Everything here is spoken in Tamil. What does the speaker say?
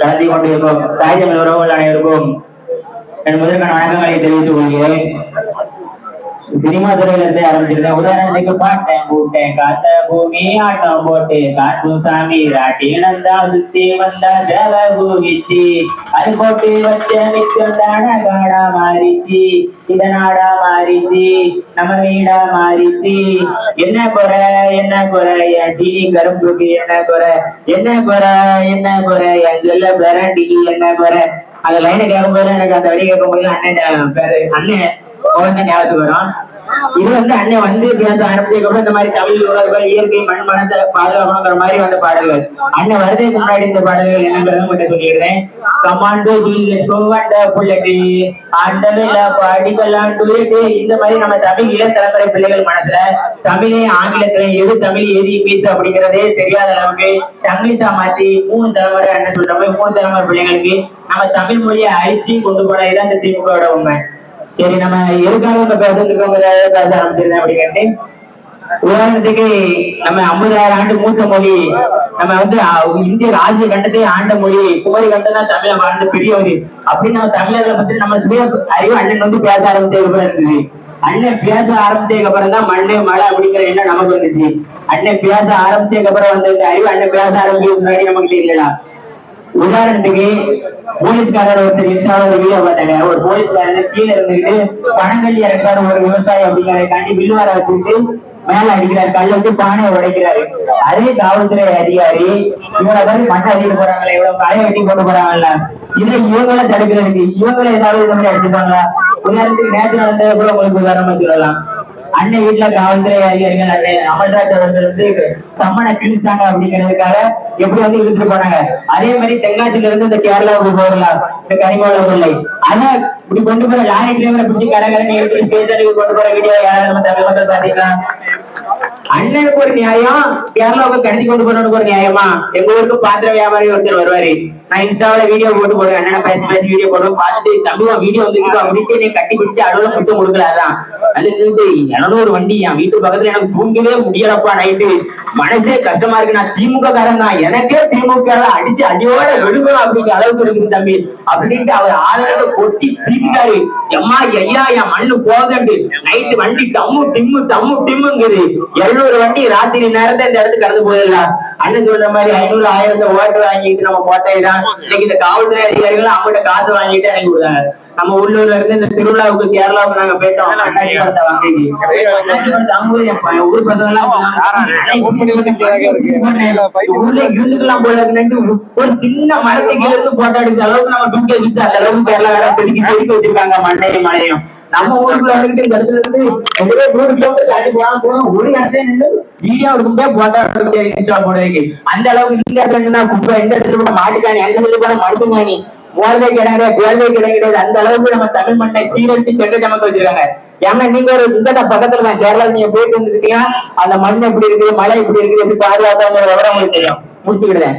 கலந்து கொண்டிருக்கும் தாய் தமிழ் உறவுகள் அனைவருக்கும் என் முதற்கான வணக்கங்களை தெரிவித்துக் கொள்கிறேன். சினிமா துறையில இருந்து ஆரம்பிச்சிருக்கேன் உதாரணத்துக்கு பாட்டேன் பூட்டேன் காத்த பூமி ஆட்டம் போட்டு காட்டு சாமி ராட்டி நந்தா சுத்தி வந்தா தேவ பூமிச்சி அது போட்டு வச்ச மிச்சம் தான காடா மாறிச்சு. இத நாடா மாறிச்சு. நம்ம வீடா மாறிச்சு. என்ன குறை என்ன குறை? என் சீனி கரும்புக்கு என்ன குறை? என்ன குறை என்ன குறை? என் சொல்ல பிரண்டிக்கு என்ன குறை? அந்த லைனை கேட்கும்போது எனக்கு அந்த வழி கேட்கும்போது அண்ணன் அண்ணன். உடனே ஞாபகத்துக்கு வரும் இது வந்து அண்ணன் வந்து பேச ஆரம்பிச்சதுக்கு அப்புறம் இந்த மாதிரி தமிழ் உலக இயற்கை மண் மனத்தை பாதுகாக்கணுங்கிற மாதிரி வந்த பாடல்கள். அண்ணன் வருதுக்கு முன்னாடி இந்த பாடல்கள் என்னங்கிறத மட்டும் சொல்லிடுறேன். கமாண்டோ சோவண்ட புள்ளட்டி ஆண்டவில்ல பாடிக்கலாம் டுயட்டு இந்த மாதிரி நம்ம தமிழ் இளம் தலைமுறை பிள்ளைகள் மனசுல தமிழே ஆங்கிலத்துல எது தமிழ் எது இங்கிலீஷ் அப்படிங்கிறதே தெரியாத அளவுக்கு தங்கிலீஷா மாத்தி மூணு தலைமுறை அண்ணன் சொல்ற மாதிரி மூணு தலைமுறை பிள்ளைங்களுக்கு நம்ம தமிழ் மொழியை அழிச்சு கொண்டு போனதுதான் இந்த திமுகவோட உண்மை. சரி நம்ம எதுக்காக இந்த பேசுறதுக்கு பேச ஆரம்பிச்சிருந்தேன் அப்படி உதாரணத்துக்கு நம்ம ஐம்பதாயிரம் ஆண்டு மூத்த மொழி நம்ம வந்து இந்திய ராஜ்ய கண்டத்தை ஆண்ட மொழி குமரி கண்டம் தான் தமிழ வாழ்ந்த பெரியவர். அப்படின்னு நம்ம தமிழர்களை பத்தி நம்ம சுய அறிவு அண்ணன் வந்து பேச ஆரம்பிச்சதுக்கு அப்புறம் இருந்தது. அண்ணன் பேச ஆரம்பிச்சதுக்கு அப்புறம் தான் மண்ணு மழை அப்படிங்கிற எண்ணம் நமக்கு வந்துச்சு. அண்ணன் பேச ஆரம்பிச்சதுக்கு அப்புறம் வந்த அறிவு அண்ணன் பேச ஆரம்பிச்சதுக்கு முன்னாடி நமக்கு இல்லடா உதாரணத்துக்கு போலீஸ்காரர் ஒருத்தர் இன்ஸ்டால ஒரு வீடியோ பார்த்தாங்க. ஒரு போலீஸ்காரர் கீழே இருந்துகிட்டு பணங்கள்ளி இறக்குறாரு ஒரு விவசாயி அப்படிங்கறதுக்காண்டி வில்லுவார வச்சுட்டு மேல அடிக்கிறாரு கல்ல வந்து பானையை உடைக்கிறாரு. அதே காவல்துறை அதிகாரி இவரை வந்து மண்ணை அடிக்க போறாங்களே இவ்வளவு களை வெட்டி கொண்டு போறாங்கல்ல. இதை இவங்களை தடுக்கிறதுக்கு இவங்களை ஏதாவது இந்த மாதிரி அடிச்சுப்பாங்களா? உதாரணத்துக்கு நேற்று நடந்தது கூட உங்களுக்கு உதாரணமா சொல்லலாம். அன்னை வீட்டுல காவல்துறை அதிகாரிகள் அண்ணன் அமல்ராஜ் அவர்கள் வந்து சம்மனை கிழிச்சாங்க அப்படிங்கிறதுக்காக எப்படி வந்து இழுத்துட்டு போனாங்க? அதே மாதிரி தென்காசியில இருந்து இந்த கேரளாவுக்கு போகலாம். இந்த கனிமோல கொள்ளை ஆனா இப்படி கொண்டு போற லாரி டிரைவரை பிடிச்சி கடற்கரை எப்படி ஸ்டேஷனுக்கு கொண்டு போற வீடியோ யாரும் நம்ம தமிழ் மக்கள் அண்ணனுக்கு ஒரு நியாயம் கேரளாவுக்கு கடத்தி கொண்டு போறதுக்கு ஒரு நியாயமா? எங்க ஊருக்கு பாத்திர வியாபாரி ஒருத்தர் வருவாரு. நான் இன்ஸ்டாவில வீடியோ போட்டு போடுவேன். அண்ணனை பேசி பேசி வீடியோ போடுவோம் பார்த்து தம்பி வீடியோ வந்து அப்படின்ட்டு நீ கட்டி பிடிச்சி அடவுல கொடுத்து கொடுக்கலாதான் அது இருந்து ஒரு வண்டி என் வீட்டு பக்கத்துல எனக்கு தூங்கவே முடியலப்பா நைட்டு மனசே கஷ்டமா இருக்கு. நான் திமுக காரன் தான். எனக்கே திமுக அடிச்சு அடியோட எழுதணும் அப்படிங்கிற அளவுக்கு இருக்குது தம்பி. அப்படின்ட்டு அவர் ஆதரவு கொட்டி திட்டாரு. எம்மா ஐயா என் மண்ணு போகண்டு நைட்டு வண்டி தம்மு திம்மு தம்மு திம்முங்கிறது எழுநூறு வண்டி ராத்திரி நேரத்தை இந்த இடத்துக்கு கடந்து போயிடலாம். அண்ணன் சொல்ற மாதிரி ஐநூறு ஆயிரத்தை ஓட்டு வாங்கிட்டு நம்ம கோட்டை தான் இன்னைக்கு இந்த காவல்துறை அதிகாரிகள் அவங்ககிட்ட காசு வாங்கிட்டு எனக்கு கொடுத்தாங்க நம்ம உள்ளூர்ல இருந்து இந்த திருவிழாவுக்கு கேரளாவுக்கு நாங்க போயிட்டோம். அண்ணாச்சி படத்தை வாங்கி ஊர் போல ஒரு சின்ன மரத்துக்கு கீழ இருந்து போட்டோ எடுத்த அளவுக்கு நம்ம தூக்கி வச்சு அந்த அளவுக்கு கேரளா வேற செதுக்கி செதுக்கி வச்சிருக்காங்க மண்டையும் மழையும். நம்ம ஊருக்குள்ள வந்துட்டு இந்த இடத்துல இருந்து பேர் நூறு கிலோமீட்டர் தாண்டி போனா போதும் ஒரு இடத்துல நின்று வீடியோ எடுக்க முடியாது போட்டோ எடுக்க முடியாது இன்ஸ்டா போடுறதுக்கு அந்த அளவுக்கு இந்த இடத்துல நின்னா குப்பை எந்த இடத்துல போன மாட்டுக்காணி எந்த இடத்துல போன மனுஷங்காணி வாழ்வை கிடங்கு குழந்தை கிடைக்கிறது அந்த அளவுக்கு நம்ம தமிழ் மண்ணை சீரழித்து சென்று நமக்கு வச்சிருக்காங்க. ஏன்னா நீங்க ஒரு இந்த பக்கத்துல தான் கேரளா நீங்க போயிட்டு வந்துருக்கீங்க அந்த மண் எப்படி இருக்குது மழை எப்படி இருக்குது எப்படி பாதுகாத்தாங்கிற விவரம் உங்களுக்கு தெரியும். முடிச்சுக்கிடுறேன்